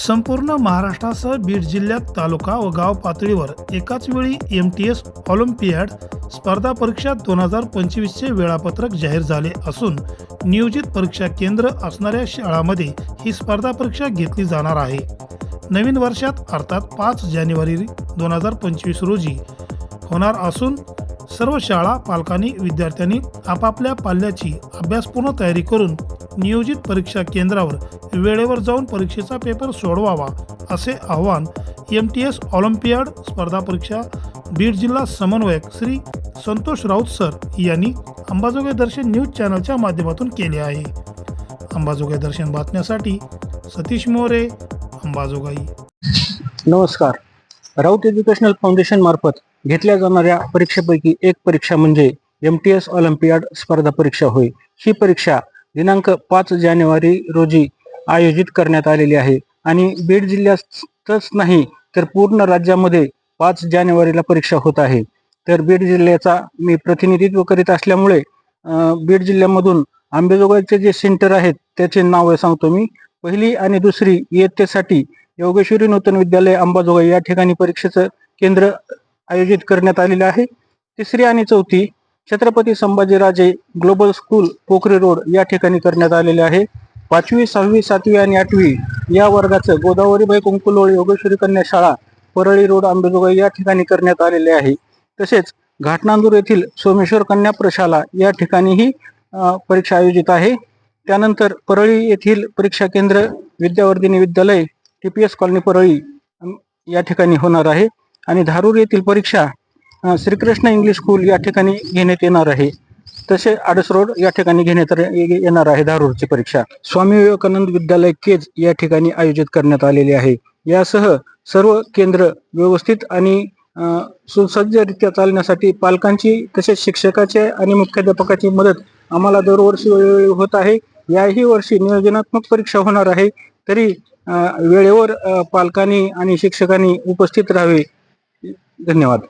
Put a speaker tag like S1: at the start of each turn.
S1: संपूर्ण महाराष्ट्रासह बीड जिल्ह्यात तालुका व गाव पातळीवर एकाच वेळी एम टी एस ऑलिम्पियाड स्पर्धा परीक्षा दोन हजार पंचवीसचे वेळापत्रक जाहीर झाले असून नियोजित परीक्षा केंद्र असणाऱ्या शाळामध्ये ही स्पर्धा परीक्षा घेतली जाणार आहे. नवीन वर्षात अर्थात पाच जानेवारी दोन हजार पंचवीस रोजी होणार असून सर्व शाळा पालकांनी विद्यार्थ्यांनी आपापल्या पाल्याची अभ्यासपूर्ण तयारी करून नियोजित परीक्षा केंद्रावर वेळेवर जाऊन परीक्षेचा पेपर सोडवावा असे आवाहन एम टी एस ऑलिम्पियाड स्पर्धा परीक्षा बीड जिल्हा समन्वयक श्री संतोष राऊत सर यांनी अंबाजोगाई दर्शन न्यूज चॅनलच्या माध्यमातून केले आहे. अंबाजोगाई दर्शन बातम्यासाठी सतीश मोरे अंबाजोगाई.
S2: नमस्कार. राऊत एज्युकेशनल फाउंडेशन मार्फत घेतल्या जाणाऱ्या परीक्षेपैकी एक परीक्षा म्हणजे एम टी एस ऑलिम्पियाड स्पर्धा परीक्षा होय. ही परीक्षा दिनांक पाच जानेवारी रोजी आयोजित करण्यात आलेली आहे. आणि बीड जिल्ह्यातच नाही तर पूर्ण राज्यामध्ये पाच जानेवारीला परीक्षा होत आहे. तर बीड जिल्ह्याचा मी प्रतिनिधित्व करीत असल्यामुळे बीड जिल्ह्यामधून आंबेजोगाईचे जे सेंटर आहेत त्याचे नाव सांगतो मी. पहिली आणि दुसरी इयत्तेसाठी योगेश्वरी नूतन विद्यालय अंबाजोगाई या ठिकाणी परीक्षेचं केंद्र आयोजित करण्यात आलेलं आहे. तिसरी आणि चौथी Chhatrapati Sambhajiraje global school Pokhari road या ठिकाणी करण्यात आलेले आहे. पाचवी सहावी सातवी आणि आठवी या वर्गाचं गोदावरीबाई कुंकुलोळ योगेश्वरी कन्या शाळा परळी रोड आंबेजोगाई या ठिकाणी करण्यात आलेले आहे. तसेच घाटनांदूर येथील सोमेश्वर कन्या प्रशाला या ठिकाणीही परीक्षा आयोजित आहे. त्यानंतर परळी येथील परीक्षा केंद्र Vidyavardhini Vidyalaya T P S colony Parli या ठिकाणी होणार आहे. आणि धारूर येथील परीक्षा श्रीकृष्ण इंग्लिश स्कूल या ठिकाणी घेण्यात येणार आहे. तसे आडस रोड या ठिकाणी घेण्यात ये- येणार आहे धारूरची परीक्षा. स्वामी विवेकानंद विद्यालय केज या ठिकाणी आयोजित करण्यात आलेले आहे. यासह सर्व केंद्र व्यवस्थित आणि सुसज्जरित्या चालण्यासाठी पालकांची तसेच शिक्षकाचे आणि मुख्याध्यापकाची मदत आम्हाला दरवर्षी वेळोवेळी होत आहे. याही वर्षी नियोजनात्मक परीक्षा होणार आहे. तरी वेळेवर पालकांनी आणि शिक्षकांनी उपस्थित राहावे. धन्यवाद.